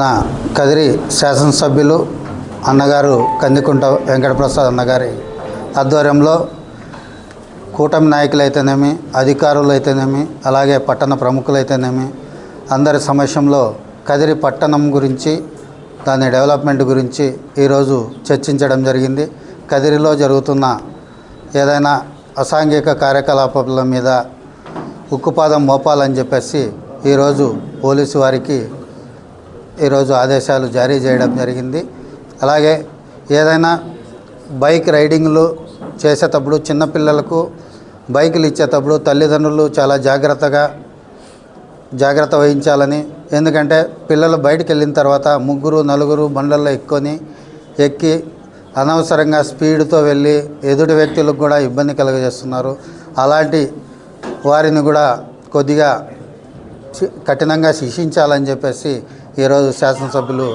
నా కదిరి శాసనసభ్యులు అన్నగారు కందికుంట వెంకటప్రసాద్ అన్నగారి ఆధ్వర్యంలో కూటమి నాయకులైతేనేమి అధికారులు అయితేనేమి అలాగే పట్టణ ప్రముఖులైతేనేమి అందరి సమక్షంలో కదిరి పట్టణం గురించి దాని డెవలప్మెంట్ గురించి ఈరోజు చర్చించడం జరిగింది. కదిరిలో జరుగుతున్న ఏదైనా అసాంఘిక కార్యకలాపాల మీద ఉక్కుపాదం మోపాలని చెప్పేసి ఈరోజు పోలీసు వారికి ఈరోజు ఆదేశాలు జారీ చేయడం జరిగింది. అలాగే ఏదైనా బైక్ రైడింగ్లు చేసేటప్పుడు చిన్నపిల్లలకు బైకులు ఇచ్చేటప్పుడు తల్లిదండ్రులు చాలా జాగ్రత్తగా జాగ్రత్త వహించాలని ఎందుకంటే పిల్లలు బయటికి వెళ్ళిన తర్వాత ముగ్గురు నలుగురు బండల్లో ఎక్కుని ఎక్కి అనవసరంగా స్పీడ్తో వెళ్ళి ఎదుటి వ్యక్తులకు కూడా ఇబ్బంది కలుగజేస్తున్నారు. అలాంటి వారిని కూడా కొద్దిగా కఠినంగా శిక్షించాలని చెప్పేసి ఈరోజు శాసనసభ్యులు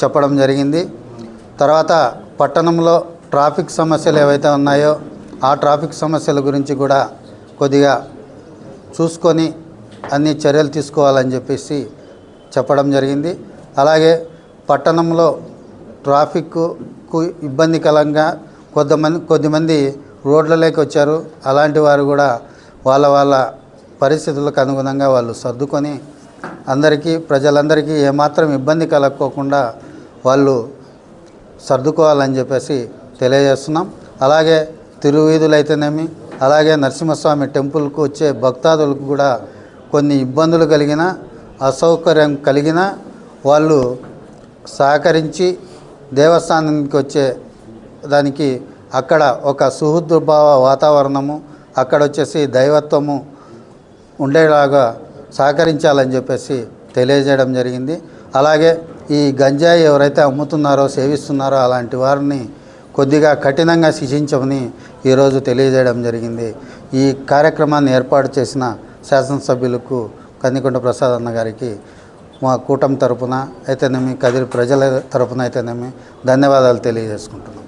చెప్పడం జరిగింది. తర్వాత పట్టణంలో ట్రాఫిక్ సమస్యలు ఏవైతే ఉన్నాయో ఆ ట్రాఫిక్ సమస్యల గురించి కూడా కొద్దిగా చూసుకొని అన్ని చర్యలు తీసుకోవాలని చెప్పేసి చెప్పడం జరిగింది. అలాగే పట్టణంలో ట్రాఫిక్కు ఇబ్బందికరంగా కొంతమంది కొద్దిమంది రోడ్లలోకి వచ్చారు. అలాంటి వారు కూడా వాళ్ళ వాళ్ళ పరిస్థితులకు అనుగుణంగా వాళ్ళు సర్దుకొని అందరికీ ప్రజలందరికీ ఏమాత్రం ఇబ్బంది కలగకోకుండా వాళ్ళు సర్దుకోవాలని చెప్పేసి తెలియజేస్తున్నాం. అలాగే తిరువీధులు అయితేనేమి అలాగే నరసింహస్వామి టెంపుల్కు వచ్చే భక్తాదులకు కూడా కొన్ని ఇబ్బందులు కలిగిన అసౌకర్యం కలిగిన వాళ్ళు సహకరించి దేవస్థానానికి వచ్చే దానికి అక్కడ ఒక సుహృద్భావ వాతావరణము అక్కడ వచ్చేసి దైవత్వము ఉండేలాగా సహకరించాలని చెప్పేసి తెలియజేయడం జరిగింది. అలాగే ఈ గంజాయి ఎవరైతే అమ్ముతున్నారో సేవిస్తున్నారో అలాంటి వారిని కొద్దిగా కఠినంగా శిక్షించమని ఈరోజు తెలియజేయడం జరిగింది. ఈ కార్యక్రమాన్ని ఏర్పాటు చేసిన శాసనసభ్యులకు కందికొండ ప్రసాద్ అన్న గారికి మా కూటమి తరపున అయితేనేమి కదిరి ప్రజల తరపున అయితేనేమి ధన్యవాదాలు తెలియజేసుకుంటున్నాం.